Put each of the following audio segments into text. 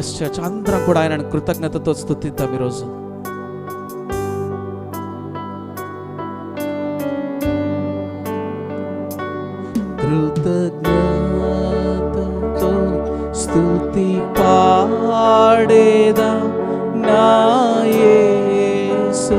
Yes church అందరం కూడా ఆయనను కృతజ్ఞతతో స్థుతిద్దాం ఈరోజు కృతజ్ఞతతో స్తుతి పాడేదా నా యేసునాథా.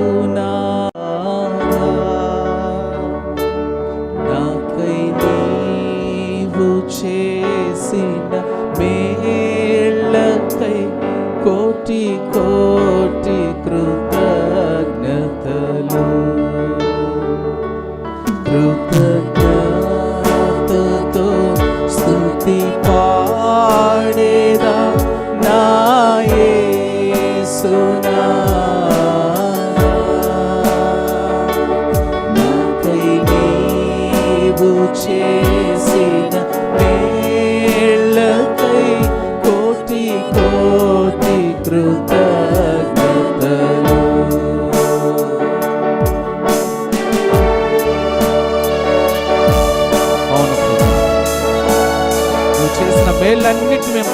కోటి కోటి కృతజ్ఞతలు కృతజ్ఞతతో స్థుతి పాడేదా నా యేసునాథా. నాకై నీవు చేసిన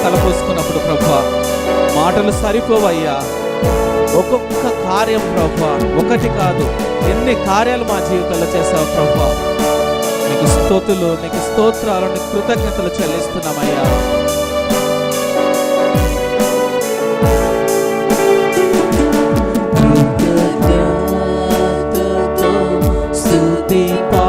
తలపోసుకున్నప్పుడు ప్రభా మాటలు సరిపోవయ్యా. ఒక్కొక్క కార్యం ప్రభా ఒకటి కాదు. ఎన్ని కార్యాలు మా జీవితంలో చేసావు ప్రభా. నీకు స్తోతులు నీకు స్తోత్రాలు నీకు కృతజ్ఞతలు చెల్లిస్తున్నామయ్యా. కృతజ్ఞతతో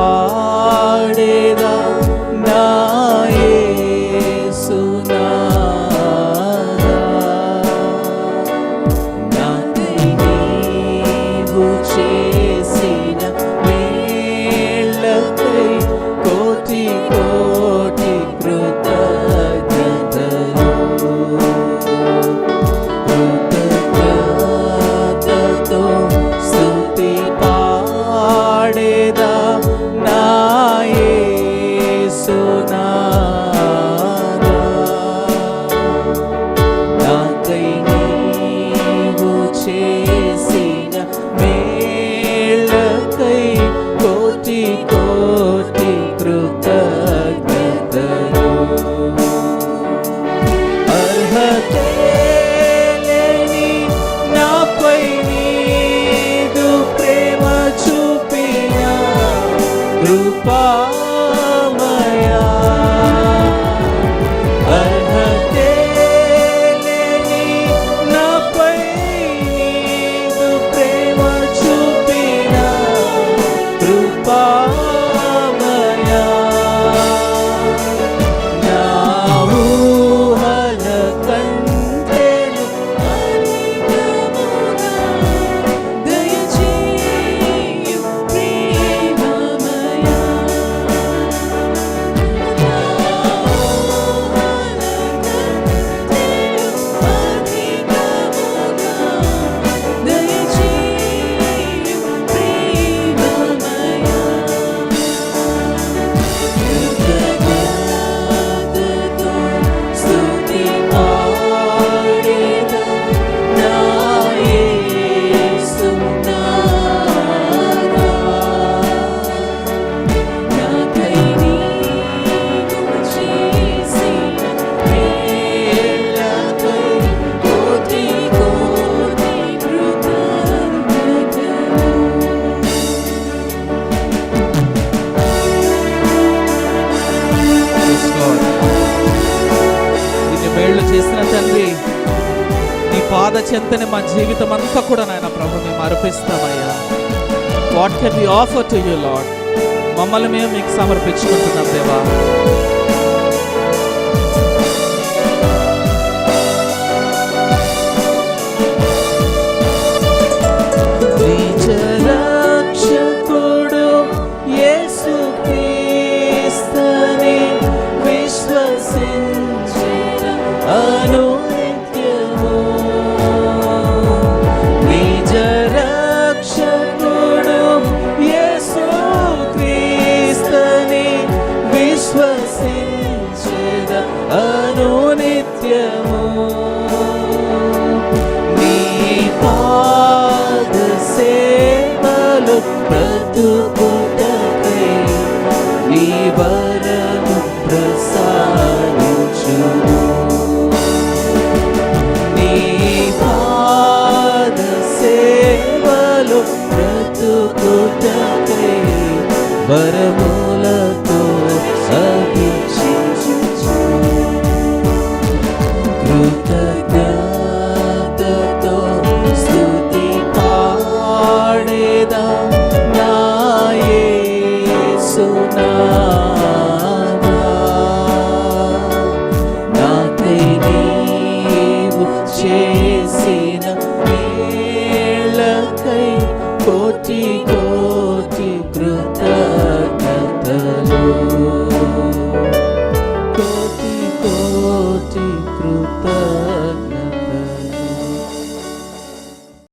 చేసిన తండ్రి నీ పాద చెంతని మా జీవితం అంతా కూడా నాయన ప్రభు మేము అర్పిస్తామయ్యా. What can be offer to you lord మమ్మల్ని మేము మీకు సమర్పించుకుంటున్నాం దేవా. బ్రతుకుటకై నీ వరము ప్రసాదించును. నీ పాద సేవలు బ్రతుకుటకై వరము